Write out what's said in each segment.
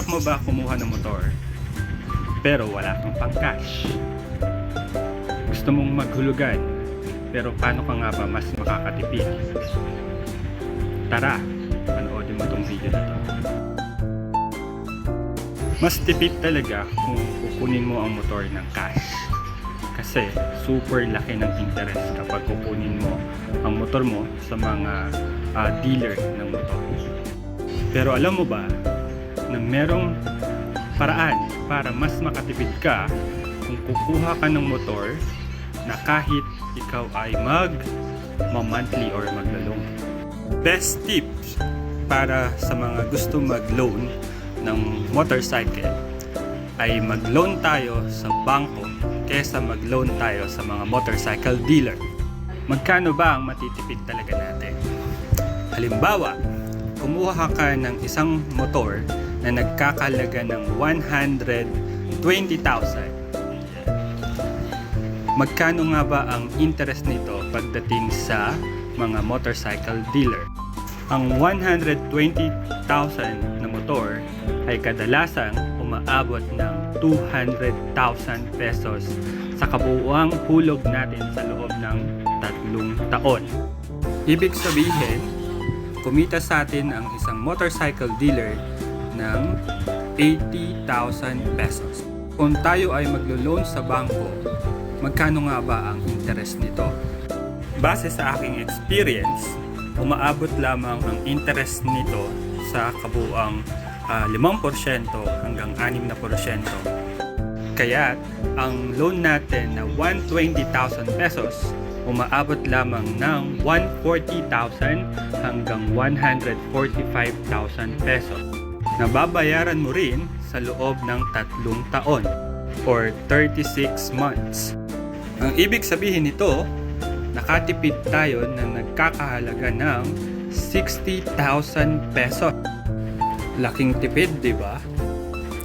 Pangarap mo ba kumuha ng motor? Pero wala kang pang cash. Gusto mong maghulugan, pero paano ka nga ba mas makakatipid? Tara, panoodin mo tong video na to. Mas tipid talaga kung kukunin mo ang motor ng cash. Kasi super laki ng interest kapag kukunin mo ang motor mo sa mga ah, dealer ng motor. Pero alam mo ba na merong paraan para mas makatipid ka kung kukuha ka ng motor na kahit ikaw ay mag monthly or maglalong. Best tips para sa mga gusto mag-loan ng motorcycle ay mag-loan tayo sa bangko kesa mag-loan tayo sa mga motorcycle dealer. Magkano ba ang matitipid talaga natin? Halimbawa, kumuha ka ng isang motor na nagkakalaga ng 120,000. Magkano nga ba ang interest nito pagdating sa mga motorcycle dealer? Ang 120,000 na motor ay kadalasang umaabot ng 200,000 pesos sa kabuuang hulog natin sa loob ng tatlong taon. Ibig sabihin, kumita sa atin ang isang motorcycle dealer ng 80,000 pesos. Kung tayo ay maglo-loan sa bangko, magkano nga ba ang interest nito? Base sa aking experience, umaabot lamang ang interest nito sa kabuuang ah, 5% hanggang 6%. Kaya ang loan natin na 120,000 pesos umaabot lamang ng 140,000 hanggang 145,000 pesos. Nababayaran mo rin sa loob ng tatlong taon or 36 months. Ang ibig sabihin nito, nakatipid tayo na nagkakahalaga ng 60,000 pesos. Laking tipid, di ba?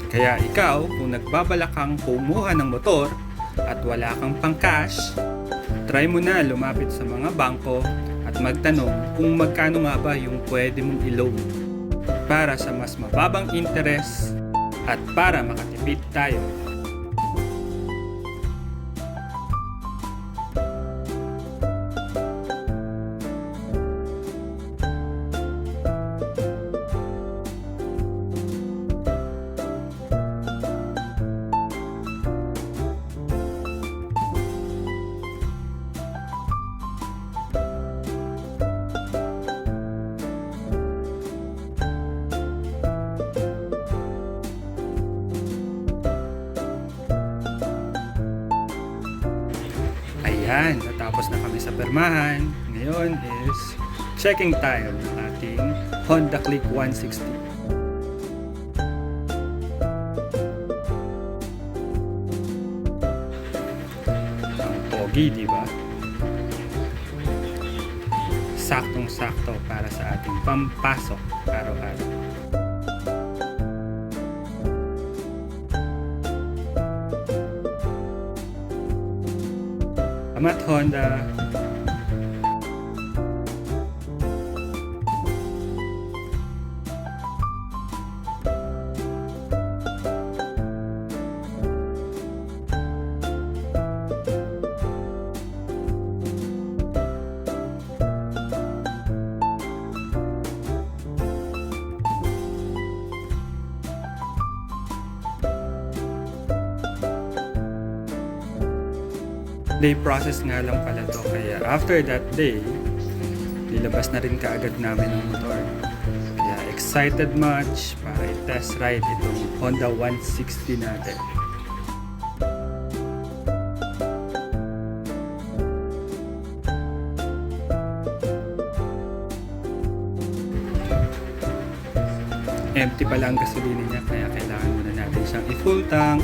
Kaya ikaw, kung nagbabalak kang kumuha ng motor at wala kang pang cash, try mo na lumapit sa mga bangko at magtanong kung magkano nga ba yung pwede mong i-loan para sa mas mababang interest at para makatipid tayo. Ayan, natapos na kami sa permahan. Ngayon is checking tayo ng ating Honda Click 160. Ang pogi, di ba? Saktong-sakto para sa ating pampasok araw-araw. Amat Honda. Day process nga lang pala to. Kaya after that day nilabas na rin kaagad namin ang motor. Kaya excited much para i-test ride itong Honda 160 natin. Empty pala ang gasolina niya kaya kailangan muna natin siyang i-full tank